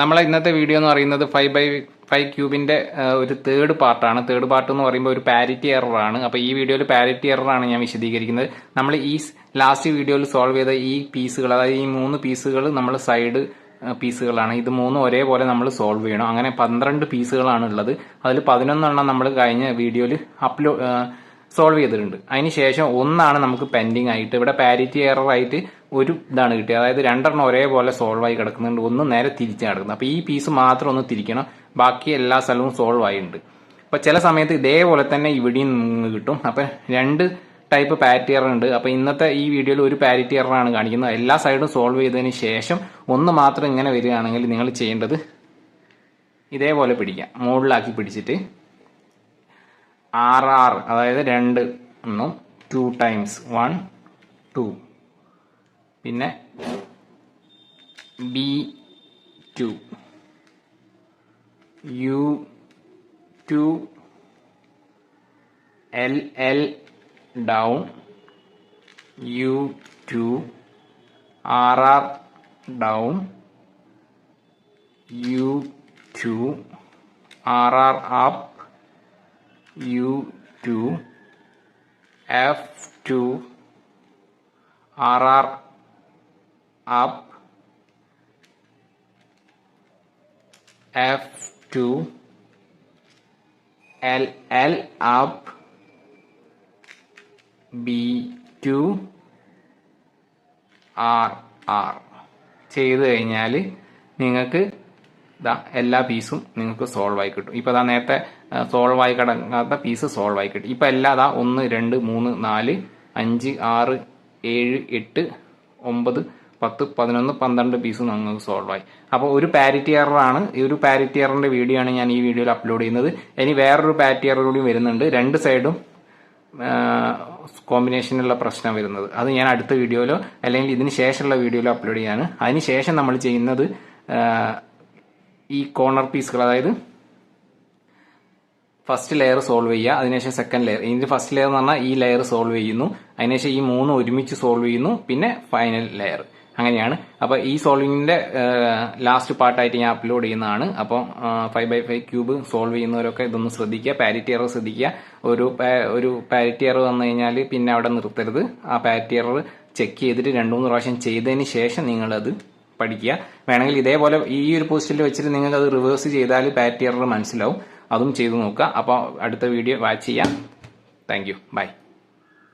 നമ്മളെ ഇന്നത്തെ വീഡിയോ എന്ന് പറയുന്നത് ഫൈവ് ബൈ ഫൈവ് ക്യൂബിന്റെ ഒരു തേർഡ് പാർട്ടാണ് തേർഡ് പാർട്ട് എന്ന് പറയുമ്പോൾ ഒരു പാരിറ്റി എറർ ആണ്. അപ്പോൾ ഈ വീഡിയോയിൽ പാരിറ്റി എറർ ആണ് ഞാൻ വിശദീകരിക്കുന്നത്. നമ്മൾ ഈ ലാസ്റ്റ് വീഡിയോയിൽ സോൾവ് ചെയ്ത ഈ പീസുകൾ അതായത് ഈ മൂന്ന് പീസുകൾ നമ്മൾ സൈഡ് പീസുകളാണ് ഇത് മൂന്നും ഒരേപോലെ നമ്മൾ സോൾവ് ചെയ്യണം. അങ്ങനെ പന്ത്രണ്ട് പീസുകളാണ് ഉള്ളത്. അതിൽ പതിനൊന്നെണ്ണം നമ്മൾ കഴിഞ്ഞ വീഡിയോയിൽ അപ്ലോഡ് സോൾവ് ചെയ്തിട്ടുണ്ട്. അതിന് ശേഷം ഒന്നാണ് നമുക്ക് പെൻഡിങ് ആയിട്ട്. ഇവിടെ പാരിറ്റി എറർ ആയിട്ട് ഒരു ഇതാണ് കിട്ടിയത്. അതായത് രണ്ടെണ്ണം ഒരേപോലെ സോൾവ് ആയി കിടക്കുന്നുണ്ട്. ഒന്ന് നേരെ തിരിച്ച് കിടക്കുന്നത് അപ്പോൾ ഈ പീസ് മാത്രം ഒന്ന് തിരിക്കണം. ബാക്കി എല്ലാ സ്ഥലവും സോൾവ് ആയിട്ടുണ്ട്. അപ്പോൾ ചില സമയത്ത് ഇതേപോലെ തന്നെ ഇവിടെയും നിന്ന് കിട്ടും. അപ്പോൾ രണ്ട് ടൈപ്പ് പാരിറ്റി എറർ ഉണ്ട്. അപ്പോൾ ഇന്നത്തെ ഈ വീഡിയോയിൽ ഒരു പാരിറ്റി എറർ ആണ് കാണിക്കുന്നത്. എല്ലാ സൈഡും സോൾവ് ചെയ്തതിന് ശേഷം ഒന്ന് മാത്രം ഇങ്ങനെ വരികയാണെങ്കിൽ നിങ്ങൾ ചെയ്യേണ്ടത് ഇതേപോലെ പിടിക്കാം. മുകളിലാക്കി പിടിച്ചിട്ട് ആർ ആർ അതായത് രണ്ട് ഒന്നും ടു ടൈംസ് വൺ ടു പിന്നെ B two U two L L down U two R R down U two R R up U2, F2, RR up, F2, LL up, B2, R R ചെയ്ത് കഴിഞ്ഞാൽ നിങ്ങൾക്ക് ഇതാ എല്ലാ പീസും നിങ്ങൾക്ക് solve ആയി കിട്ടും. ഇപ്പൊ അതാ നേരത്തെ സോൾവ് ആയി കിടക്കാത്ത പീസ് സോൾവ് ആയി കിട്ടും. ഇപ്പൊ എല്ലാ അതാ ഒന്ന് രണ്ട് മൂന്ന് നാല് അഞ്ച് ആറ് ഏഴ് എട്ട് ഒമ്പത് പത്ത് പതിനൊന്ന് പന്ത്രണ്ട് പീസ് നിങ്ങൾക്ക് സോൾവ് ആയി. അപ്പോൾ ഒരു പാരിറ്റി എററാണ് ഈ ഒരു പാരിറ്റി എററിന്റെ വീഡിയോ ആണ് ഞാൻ ഈ വീഡിയോയിൽ അപ്ലോഡ് ചെയ്യുന്നത്. ഇനി വേറൊരു പാരിറ്റി എറർ കൂടി വരുന്നുണ്ട്. രണ്ട് സൈഡും കോമ്പിനേഷനുള്ള പ്രശ്നം വരുന്നത്. അത് ഞാൻ അടുത്ത വീഡിയോയിലോ അല്ലെങ്കിൽ ഇതിന് ശേഷമുള്ള വീഡിയോയിലോ അപ്ലോഡ് ചെയ്യാണ്. അതിന് ശേഷം നമ്മൾ ചെയ്യുന്നത് ഈ കോർണർ പീസുകൾ അതായത് ഫസ്റ്റ് ലെയർ സോൾവ് ചെയ്യുക. അതിനുശേഷം സെക്കൻഡ് ലെയർ ഇതിന്റെ ഫസ്റ്റ് ലെയർ എന്ന് പറഞ്ഞാൽ ഈ ലെയർ സോൾവ് ചെയ്യുന്നു. അതിനുശേഷം ഈ മൂന്ന് ഒരുമിച്ച് സോൾവ് ചെയ്യുന്നു. പിന്നെ ഫൈനൽ ലെയർ അങ്ങനെയാണ്. അപ്പോൾ ഈ സോൾവിങ്ങിന്റെ ലാസ്റ്റ് പാർട്ടായിട്ട് ഞാൻ അപ്ലോഡ് ചെയ്യുന്നതാണ്. അപ്പോൾ five by five cube solve ചെയ്യുന്നവരൊക്കെ ഇതൊന്ന് ശ്രദ്ധിക്കുക. പാരിറ്റി എറർ ശ്രദ്ധിക്കുക. ഒരു ഒരു പാരിറ്റി എറർ വന്നു കഴിഞ്ഞാൽ പിന്നെ അവിടെ നിർത്തരുത്. ആ പാരിറ്റി എറർ ചെക്ക് ചെയ്തിട്ട് രണ്ടു മൂന്ന് പ്രാവശ്യം ചെയ്തതിന് ശേഷം നിങ്ങളത് പഠിക്കുക. വേണമെങ്കിൽ ഇതേപോലെ ഈ ഒരു പോസ്റ്റിൽ വെച്ചിട്ട് നിങ്ങൾക്ക് അത് റിവേഴ്സ് ചെയ്താൽ പാരിറ്റി എറർ മനസ്സിലാവും. അതും ചെയ്തു നോക്കുക. അപ്പോൾ അടുത്ത വീഡിയോ വാച്ച് ചെയ്യാം. Thank you bye